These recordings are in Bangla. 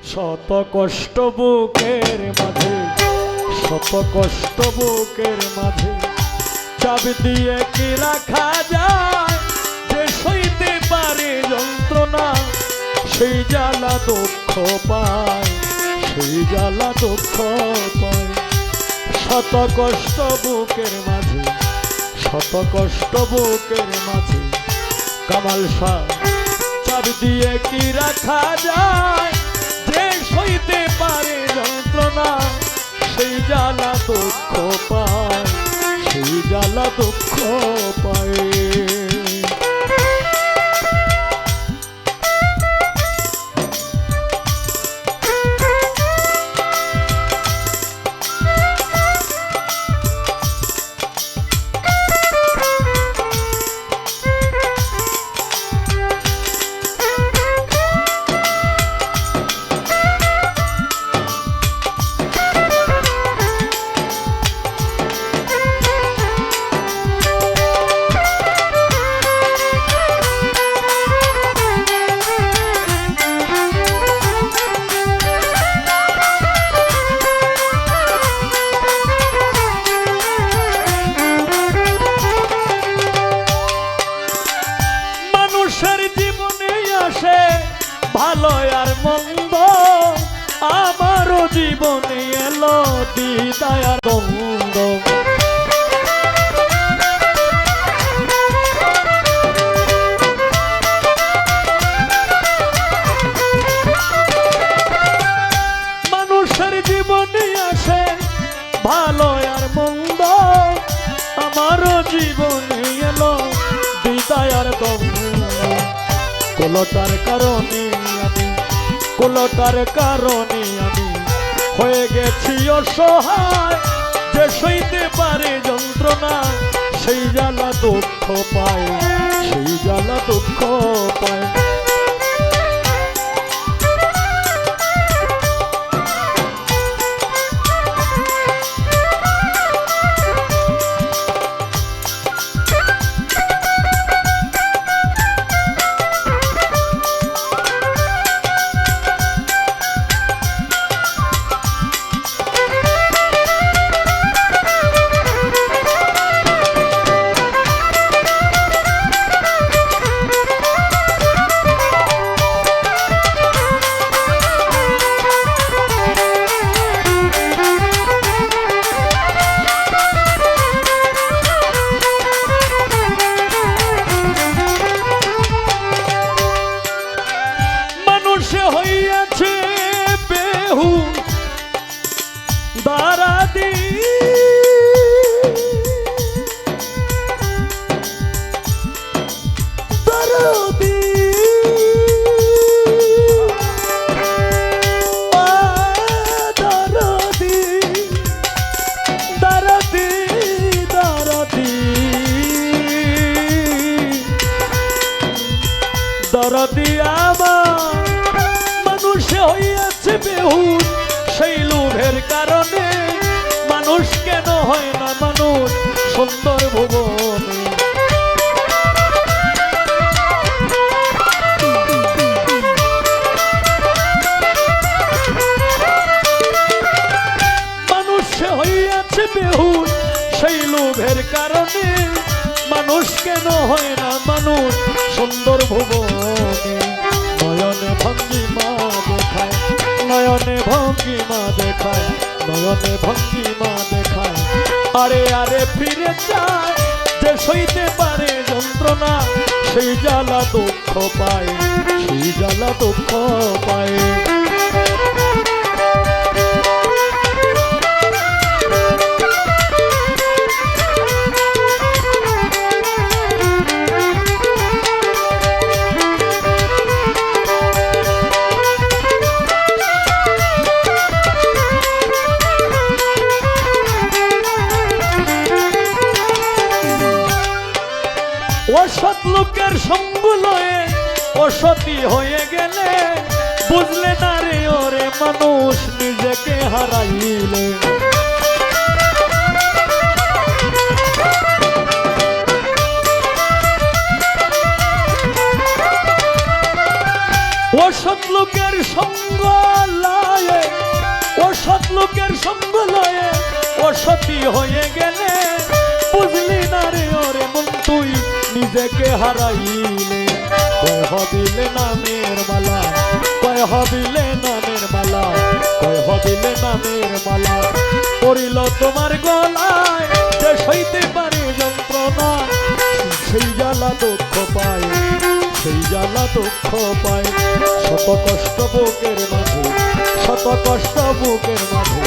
শত কষ্ট বুকের মাঝে, শত কষ্ট বুকের মাঝে। চাবি দিয়ে কি রাখা যায়? যে সইতে পারে যন্ত্রণা, সেই জ্বালা দুঃখ পায়, সেই জ্বালা দুঃখ পায়। শত কষ্ট বুকের মাঝে, শত কষ্ট বুকের মাঝে। কামাল শাহ চাবি দিয়ে কি রাখা যায়? সইতে পারে যন্ত্রণা সেই জ্বালা দুঃখ পায় সেই জ্বালা দুঃখ পায়। মানুষের জীবনে আসে ভালো আর মন্দ, আমারও জীবনে এলো দিদায় আর দ্বন্দ্ব। মানুষের জীবনে মন্দ এলো বিদায় আর দ্বন্দ্ব। কোলটার কারণে আমি, কোলটার কারণে আমি হয়ে গেছি অসহায়। যে সইতে পারে যন্ত্রণা, সেই জ্বালা দুঃখ পায়, সেই জ্বালা দুঃখ পায়। হয় না মানুষ সুন্দর ভুবনে। মানুষে হইয়াছে বেহুদ সেই লোভের কারণে মানুষ কেন হয় না মানুষ সুন্দর ভুবনে? নয়নে ভঙ্গিমা দেখায়, নয়নে ভঙ্গিমা দেখায়, নয়নে ভঙ্গিমা দেখায়। আরে আরে ফিরে যায় যে সইতে পারে যন্ত্রণা, সেই জ্বালা দুঃখ পায়, সেই জ্বালা দুঃখ পায়। অসৎ লোকের সঙ্গ লয়ে অসতি হয়ে গেলে, বুঝলে না রে ওরে মানুষ, নিজেকে হারাইলে। অসৎ লোকের সঙ্গ লোকের সঙ্গ লয়ে অসতি হয়ে গেলে, বুঝলি না রে ওরে নিজেকে হারাইলে, কয় হবিলে নামের মালা, কয় হবিলে নামের মালা, কয় হবিলে নামের মালা। পড়িল তোমার গলায়, যে সইতে পারে যন্ত্রণা, সেই জ্বালা দুঃখ পায়, সেই জ্বালা দুঃখ পায়। শত কষ্ট বুকের মাঝে, শত কষ্ট বুকের মাঝে,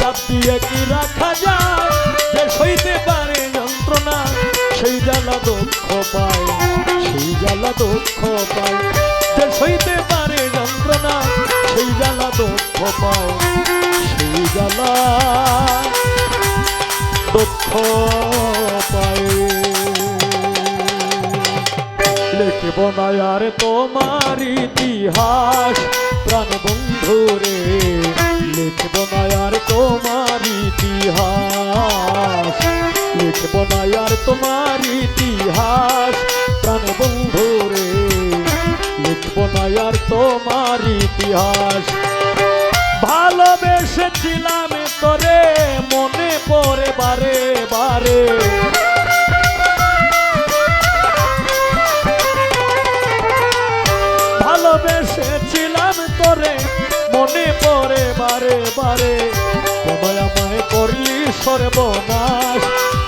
চাপ দিয়ে কি রাখা যায়, যে সইতে পারে যন্ত্রণা, সেই জ্বালা দুঃখ পায়, সেই জ্বালা দুঃখ পায়। যে সইতে পারে যন্ত্রণা, সেই জ্বালা দুঃখ পায়, সেই জ্বালা দুঃখ পায়। লিখব না আর তোমার ইতিহাস, প্রাণ বন্ধু রে। লিখব না আর তোমার ইতিহাস। লিখব না আর তোমার ইতিহাস, প্রাণ বন্ধু রে। লিখব না আর তোমার ইতিহাস। ভালোবেসেছিলাম তোরে, মনে পড়ে বারে বারে। ভালোবেসেছিলাম তোরে, মনে পড়ে বারে বারে। তোমায় আমায় করলি সর্বনাশ।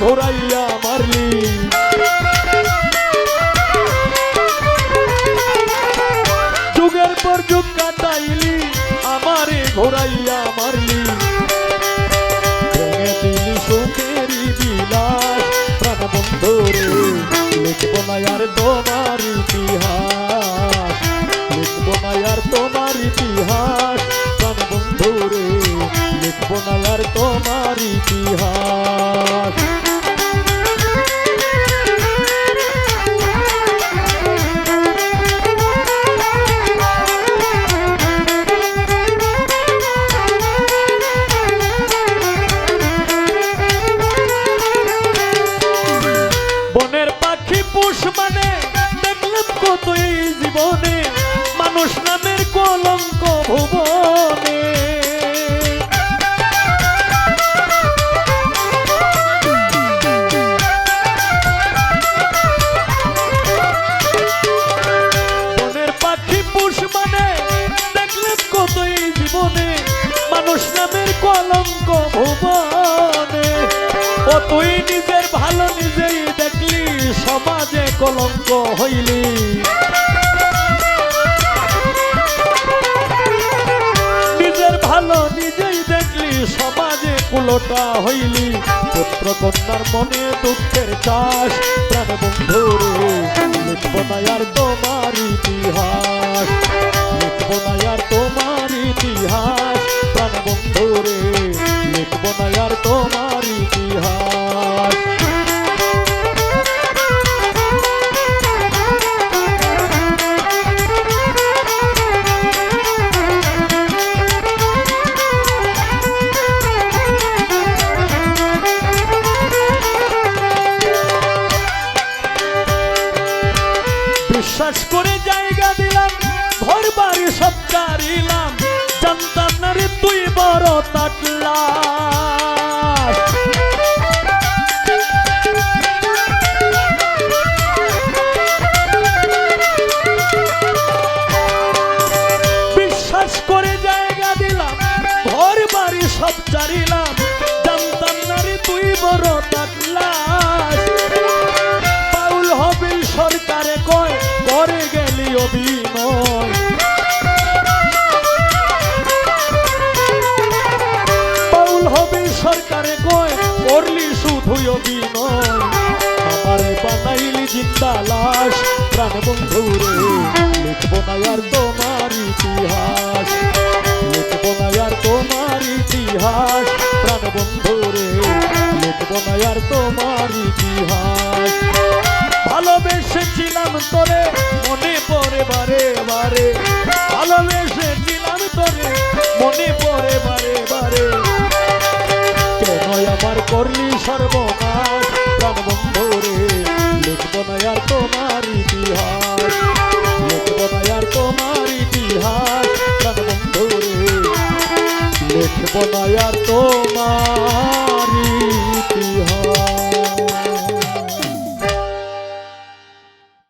ঘোরাইয়া মারলি। যুগের পর যুগ কাটাইলি, আমারে ঘোরাইয়া মারলি। সুখেরই বিলাস না আর তোমার ইতিহাস। নিজের নিজেই দেখলি, সমাজে কলঙ্ক হইলি। নিজের ভালো নিজেই দেখলি, সমাজে কুলোটা হইলি। পুত্র কন্যার মনে দুঃখের চাষ, প্রাণ বন্ধু লিখব না তোমার ইতিহাস। লিখব তোমার ইতিহাস, প্রাণ বন্ধু রে, লিখব তোমার ইতিহাস। বড় তাটলাস পাউল কয় করে গেলি অভিনয়। পাউল হবিল সরকারে কয় করলি শুধুই অভিনয়। আমারে বানাইলি জিন্দা লাশ। প্রাণ বন্ধু রে, লিখব না আর ইতিহাস। ভালোবেসেছিলাম তোরে, মনে পড়ে বারে বারে। ভালোবেসেছিলাম তোরে, মনে পড়ে বারে বারে। কেন আমার করলি সর্বনাশ প্রাণ বন্ধু রে, লিখব না আর তোমার ইতিহাস। লিখব না আর তোমার ইতিহাস প্রাণ বন্ধু রে, লিখব না আর তোমার